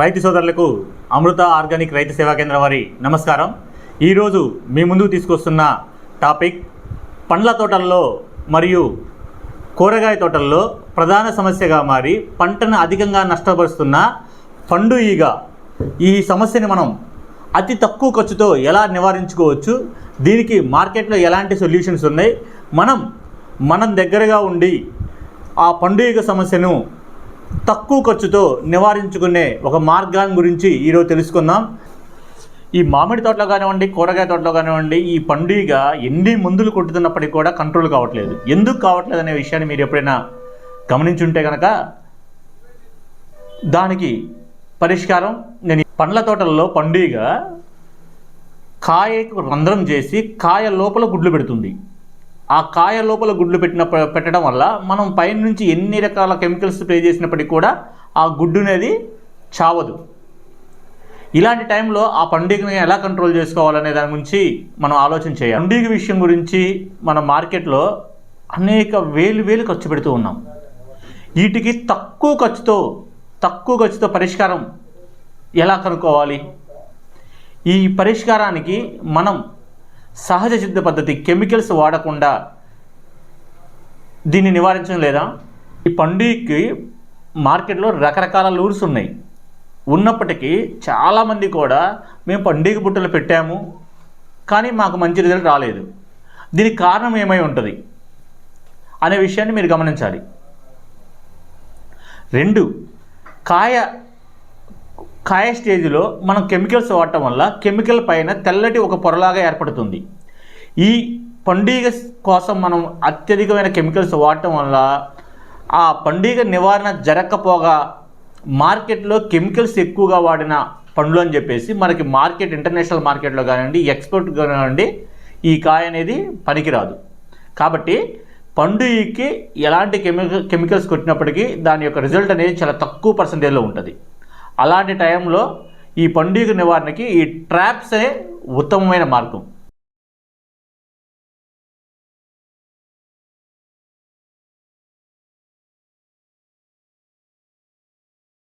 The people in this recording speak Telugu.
రైతు సోదరులకు అమృత ఆర్గానిక్ రైతు సేవా కేంద్రం వారి నమస్కారం. ఈరోజు మీ ముందుకు తీసుకొస్తున్న టాపిక్ పండ్ల తోటల్లో మరియు కూరగాయ తోటల్లో ప్రధాన సమస్యగా మారి పంటను అధికంగా నష్టపరుస్తున్న పండు ఈగ. ఈ సమస్యని మనం అతి తక్కువ ఖర్చుతో ఎలా నివారించుకోవచ్చు? దీనికి మార్కెట్లో ఎలాంటి సొల్యూషన్స్ ఉన్నాయి? మనం మనం దగ్గరగా ఉండి ఆ పండు ఈగ సమస్యను తక్కువ ఖర్చుతో నివారించుకునే ఒక మార్గాన్ని గురించి ఈరోజు తెలుసుకుందాం. ఈ మామిడి తోటలో కానివ్వండి కూరగాయ తోటలో కానివ్వండి ఈ పండుగ ఎన్ని మందులు కొట్టుతున్నప్పటికీ కూడా కంట్రోల్ కావట్లేదు. ఎందుకు కావట్లేదు అనే విషయాన్ని మీరు ఎప్పుడైనా గమనించుంటే కనుక దానికి పరిష్కారం నేను ఈ పండ్ల తోటల్లో పండుగ కాయకు రంధ్రం చేసి కాయ లోపల గుడ్లు పెడుతుంది. ఆ కాయ లోపల గుడ్లు పెట్టిన పెట్టడం వల్ల మనం పైన నుంచి ఎన్ని రకాల కెమికల్స్ స్ప్రే చేసినప్పటికీ కూడా ఆ గుడ్డు అనేది చావదు. ఇలాంటి టైంలో ఆ పండుగని ఎలా కంట్రోల్ చేసుకోవాలనే దాని గురించి మనం ఆలోచన చేయాలి. పండుగ విషయం గురించి మన మార్కెట్లో అనేక వేలు వేలు ఖర్చు పెడుతూ ఉన్నాం. వీటికి తక్కువ ఖర్చుతో తక్కువ ఖర్చుతో పరిష్కారం ఎలా కనుక్కోవాలి? ఈ పరిష్కారానికి మనం సహజ సిద్ధ పద్ధతి కెమికల్స్ వాడకుండా దీన్ని నివారించడం లేదా? ఈ పండుగకి మార్కెట్లో రకరకాల లూర్స్ ఉన్నాయి. ఉన్నప్పటికీ చాలామంది కూడా మేము పండుగ బుట్టలు పెట్టాము కానీ మాకు మంచి రిజల్ట్ రాలేదు. దీనికి కారణం ఏమై ఉంటుంది? అనే విషయాన్ని మీరు గమనించాలి. రెండు కాయ కాయ స్టేజ్లో మనం కెమికల్స్ వాడటం వల్ల కెమికల్ పైన తెల్లటి ఒక పొరలాగా ఏర్పడుతుంది. ఈ పండుగ కోసం మనం అత్యధికమైన కెమికల్స్ వాడటం వల్ల ఆ పండుగ నివారణ జరగకపోగా మార్కెట్లో కెమికల్స్ ఎక్కువగా వాడిన పండ్లు అని చెప్పేసి మనకి మార్కెట్ ఇంటర్నేషనల్ మార్కెట్లో కానివ్వండి ఎక్స్పోర్ట్ కానివ్వండి ఈ కాయ అనేది పనికిరాదు. కాబట్టి పండుగకి ఎలాంటి కెమికల్ కెమికల్స్ కొట్టినప్పటికీ దాని యొక్క రిజల్ట్ అనేది చాలా తక్కువ పర్సంటేజ్లో ఉంటుంది. అలాంటి టైంలో ఈ పండుగ నివారణకి ఈ ట్రాప్సే ఉత్తమమైన మార్గం.